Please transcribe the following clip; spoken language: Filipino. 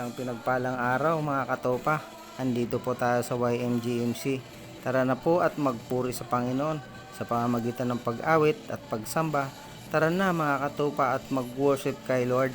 Isang pinagpalang araw mga katopa. Andito po tayo sa YMGMC. Tara na po at magpuri sa Panginoon sa pamamagitan ng pag-awit at pagsamba. Tara na mga katopa at mag-worship kay Lord.